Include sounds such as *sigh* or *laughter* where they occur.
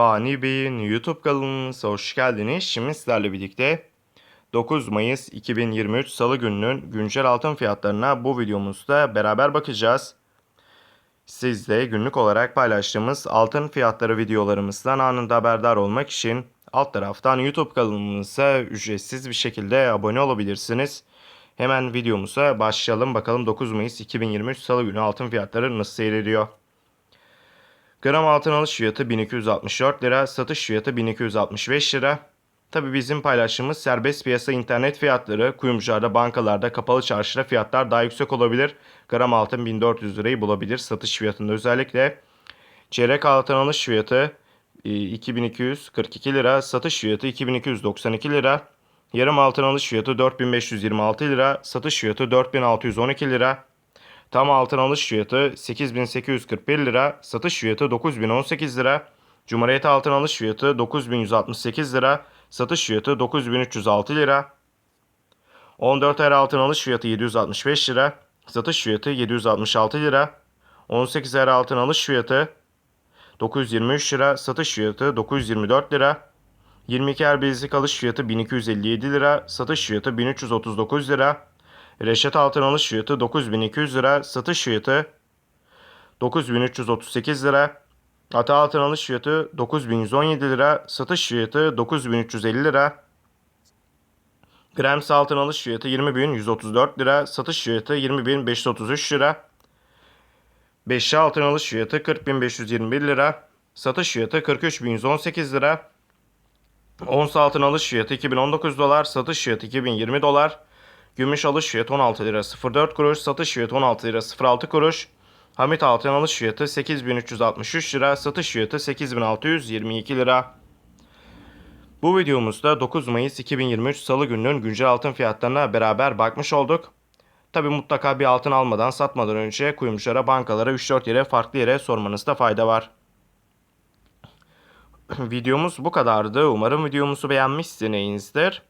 Fani Bey'in YouTube kanalımıza hoş geldiniz. Şimdi sizlerle birlikte 9 Mayıs 2023 Salı gününün güncel altın fiyatlarına bu videomuzda beraber bakacağız. Siz de günlük olarak paylaştığımız altın fiyatları videolarımızdan anında haberdar olmak için alt taraftan YouTube kanalımıza ücretsiz bir şekilde abone olabilirsiniz. Hemen videomuza başlayalım. Bakalım 9 Mayıs 2023 Salı günü altın fiyatları nasıl seyrediyor. Gram altın alış fiyatı 1264 lira, satış fiyatı 1265 lira. Tabi bizim paylaştığımız serbest piyasa internet fiyatları kuyumcularda, bankalarda, kapalı çarşıda fiyatlar daha yüksek olabilir. Gram altın 1400 lirayı bulabilir satış fiyatında özellikle. Çeyrek altın alış fiyatı e, 2242 lira, satış fiyatı 2292 lira. Yarım altın alış fiyatı 4526 lira, satış fiyatı 4612 lira. Tam altın alış fiyatı 8841 lira, satış fiyatı 9018 lira. Cumhuriyet altın alış fiyatı 9168 lira, satış fiyatı 9306 lira. 14 er altın alış fiyatı 765 lira, satış fiyatı 766 lira. 18 er altın alış fiyatı 923 lira, satış fiyatı 924 lira. 22 er bilezik alış fiyatı 1257 lira, satış fiyatı 1339 lira. Reşat altın alış fiyatı 9200 lira, satış fiyatı 9338 lira. Ata altın alış fiyatı 9117 lira, satış fiyatı 9350 lira. Grems altın alış fiyatı 20134 lira, satış fiyatı 20533 lira. Beşli altın alış fiyatı 40521 lira, satış fiyatı 43118 lira. Ons altın alış fiyatı 2019 dolar, satış fiyatı 2020 dolar. Gümüş alış fiyatı 16 lira 04 kuruş, satış fiyatı 16 lira 06 kuruş. Hamit altın alış fiyatı 8363 lira, satış fiyatı 8622 lira. Bu videomuzda 9 Mayıs 2023 Salı gününün güncel altın fiyatlarına beraber bakmış olduk. Tabi mutlaka bir altın almadan satmadan önce kuyumculara, bankalara 3-4 yere farklı yere sormanızda fayda var. *clears throat* Videomuz bu kadardı. Umarım videomuzu beğenmişsinizdir.